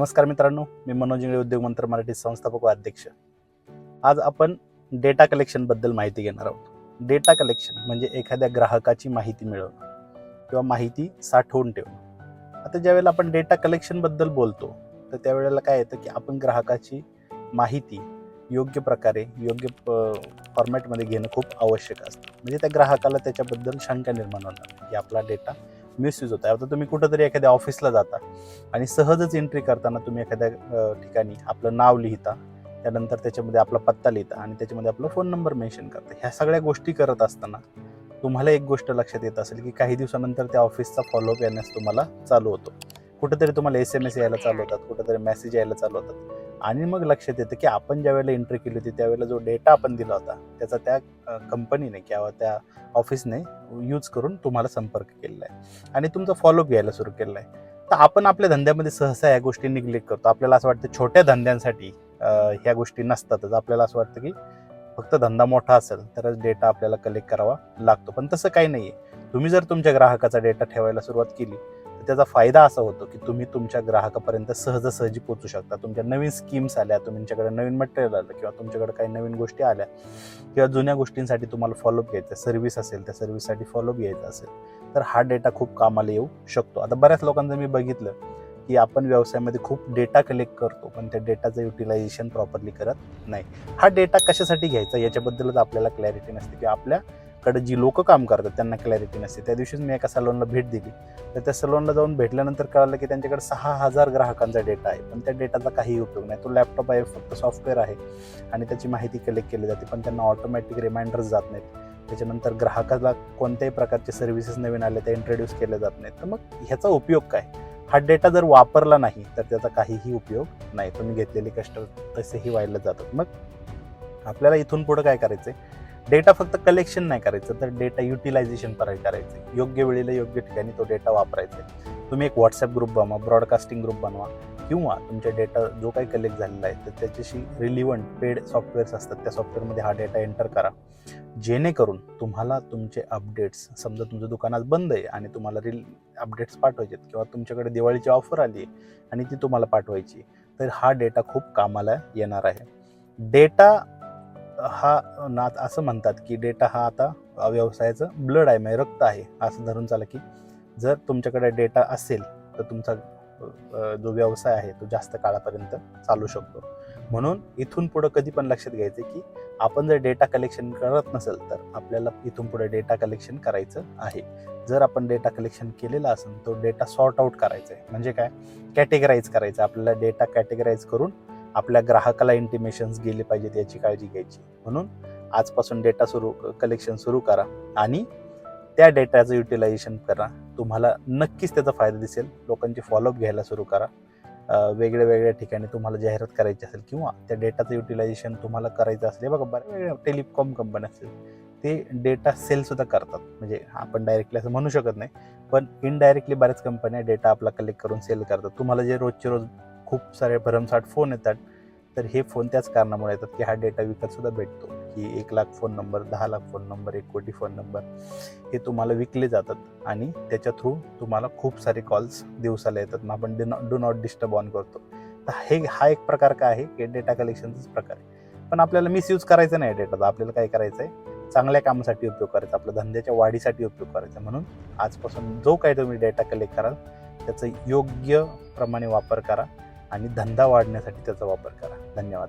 नमस्कार मित्रांनो मी मनोज इंगळे उद्योग मंत्र मराठी संस्थापक व अध्यक्ष. आज आपण डेटा कलेक्शनबद्दल माहिती घेणार आहोत. डेटा कलेक्शन म्हणजे एखाद्या ग्राहकाची माहिती मिळवणं किंवा माहिती साठवून ठेवणं. आता ज्यावेळेला आपण डेटा कलेक्शनबद्दल बोलतो तर त्यावेळेला काय येतं की आपण ग्राहकाची माहिती योग्य प्रकारे योग्य फॉर्मॅटमध्ये घेणं खूप आवश्यक असतं. म्हणजे त्या ग्राहकाला त्याच्याबद्दल शंका निर्माण होणार की आपला डेटा मिसयूज होत आहे आता तुम्ही कुठंतरी एखाद्या ऑफिसला जाता आणि सहजच एंट्री करताना तुम्ही एखाद्या ठिकाणी आपलं नाव लिहिता. त्यानंतर त्याच्यामध्ये आपला पत्ता लिहिता आणि त्याच्यामध्ये आपला फोन नंबर मेन्शन करता. ह्या सगळ्या गोष्टी करत असताना तुम्हाला एक गोष्ट लक्षात येत असेल की काही दिवसानंतर त्या ऑफिसचा फॉलोअप येण्यास तुम्हाला चालू होतो. कुठेतरी तुम्हाला एस एम एस यायला चालू होतात कुठेतरी मेसेज यायला चालू होतात. आणि मग लक्षात येतं की आपण ज्या वेळेला एंट्री केली होती त्यावेळेला जो डेटा आपण दिला होता त्याचा त्या कंपनीने किंवा त्या ऑफिसने यूज करून तुम्हाला संपर्क केलेला आहे. आणि तुमचा फॉलोअप घ्यायला सुरू केलेला आहे. तर आपण आपल्या धंद्यामध्ये सहसा या गोष्टी निग्लेक्ट करतो. आपल्याला असं वाटतं छोट्या धंद्यांसाठी ह्या गोष्टी नसतातच. आपल्याला असं वाटतं की फक्त धंदा मोठा असेल तरच डेटा आपल्याला कलेक्ट करावा लागतो. पण तसं काही नाही आहे तुम्ही जर तुमच्या ग्राहकाचा डेटा ठेवायला सुरुवात केली त्याचा फायदा असा होतो की तुम्ही तुमच्या ग्राहकापर्यंत सहजासहजी पोचू शकता. तुमच्या नवीन स्कीम्स आल्या तुमच्याकडे नवीन मटेरियल आलं किंवा तुमच्याकडे काही नवीन गोष्टी आल्या किंवा जुन्या गोष्टींसाठी तुम्हाला फॉलोअप घ्यायचं सर्व्हिस असेल त्या सर्व्हिससाठी फॉलोअप घ्यायचा असेल तर हा डेटा खूप कामाला येऊ शकतो. आता बऱ्याच लोकांचं मी बघितलं की आपण व्यवसायामध्ये खूप डेटा कलेक्ट करतो पण त्या डेटाचं युटिलायझेशन प्रॉपरली करत नाही. हा डेटा कशासाठी घ्यायचा याच्याबद्दलच आपल्याला क्लॅरिटी नसते की आपल्या कडे जी लोक काम करतात त्यांना क्लॅरिटी नसते. त्या दिवशीच मी एका सलोनला भेट दिली. तर त्या सलोनला जाऊन भेटल्यानंतर कळालं की त्यांच्याकडे सहा हजार ग्राहकांचा डेटा आहे. पण त्या डेटाचा काही उपयोग नाही. तो लॅपटॉप आहे फक्त सॉफ्टवेअर आहे. आणि त्याची माहिती कलेक्ट केली जाते पण त्यांना ऑटोमॅटिक रिमाइंडर्स जात नाहीत. त्याच्यानंतर ग्राहकाला कोणत्याही प्रकारचे सर्व्हिसेस नवीन आले ते इंट्रोड्यूस केले जात नाहीत. तर मग ह्याचा उपयोग काय? हा डेटा जर वापरला नाही तर त्याचा काहीही उपयोग नाही. तुम्ही घेतलेले कष्ट तसेही व्हायला जातात. मग आपल्याला इथून पुढे काय करायचं आहे डेटा फक्त कलेक्शन नाही करायचं तर डेटा युटिलायझेशन करायचं. योग्य वेळेला योग्य ठिकाणी तो डेटा वापरायचा. आहे तुम्ही एक व्हॉट्सअप ग्रुप बनवा ब्रॉडकास्टिंग ग्रुप बनवा किंवा तुमच्या डेटा जो काही कलेक्ट झालेला आहे तर त्याच्याशी रिलिव्हंट पेड सॉफ्टवेअर्स असतात त्या सॉफ्टवेअरमध्ये हा डेटा एंटर करा. जेणेकरून तुम्हाला तुमचे अपडेट्स समजा तुमचं दुकानात बंद आहे आणि तुम्हाला रिल अपडेट्स पाठवायचे आहेत किंवा तुमच्याकडे दिवाळीची ऑफर आली आहे आणि ती तुम्हाला पाठवायची तर हा डेटा खूप कामाला येणार आहे. डेटा हा नात असं म्हणतात की डेटा हा आता व्यवसायाचं ब्लड आहे म्हणजे रक्त आहे असं धरून चाला की जर तुमच्याकडे डेटा असेल तर तुमचा जो व्यवसाय आहे तो जास्त काळापर्यंत चालू शकतो. म्हणून इथून पुढं कधी पण लक्षात घ्यायचं की आपण जर डेटा कलेक्शन करत नसेल तर आपल्याला इथून पुढे डेटा कलेक्शन करायचं आहे. जर आपण डेटा कलेक्शन केलेला असेल तो डेटा सॉर्ट आउट करायचा आहे. म्हणजे काय? कॅटेगराईज करायचं आपल्याला डेटा कॅटेगराईज करून आपल्या ग्राहकाला इंटिमेशन्स गेले पाहिजेत याची काळजी घ्यायची. म्हणून आजपासून डेटा सुरू कलेक्शन सुरू करा आणि त्या डेटाचं युटिलायझेशन करा. तुम्हाला नक्कीच त्याचा फायदा दिसेल. लोकांची फॉलोअप घ्यायला सुरू करा. वेगळ्या वेगळ्या ठिकाणी तुम्हाला जाहिरात करायची असेल किंवा त्या डेटाचं युटिलायझेशन तुम्हाला करायचं असेल. बघा बऱ्या वेगळ्या टेलिकॉम कंपन्या असतील. ते डेटा सेलसुद्धा करतात. म्हणजे आपण डायरेक्टली असं म्हणू शकत नाही. पण इनडायरेक्टली बऱ्याच कंपन्या डेटा आपला कलेक्ट करून सेल करतात. तुम्हाला जे रोजचे रोज खूप सारे भरमसाठ फोन येतात. तर हे फोन त्याच कारणामुळे येतात की हा डेटा विकतसुद्धा भेटतो. की एक लाख फोन नंबर दहा लाख फोन नंबर एक कोटी फोन नंबर हे तुम्हाला विकले जातात. आणि त्याच्या थ्रू तुम्हाला खूप सारे कॉल्स दिवसाला येतात. मग आपण डू नॉट डिस्टर्ब ऑन करतो. तर हे हा एक प्रकार काय आहे? की डेटा कलेक्शनचाच प्रकार आहे. पण आपल्याला मिसयूज करायचा नाही डेटाचा आपल्याला काय करायचं आहे चांगल्या कामासाठी उपयोग करायचा. आपल्या धंद्याच्या वाढीसाठी उपयोग करायचा. म्हणून आजपासून जो काही तुम्ही डेटा कलेक्ट कराल त्याचा योग्य प्रमाणे वापर करा. आणि धंदा वाढण्यासाठी त्याचा वापर करा. धन्यवाद.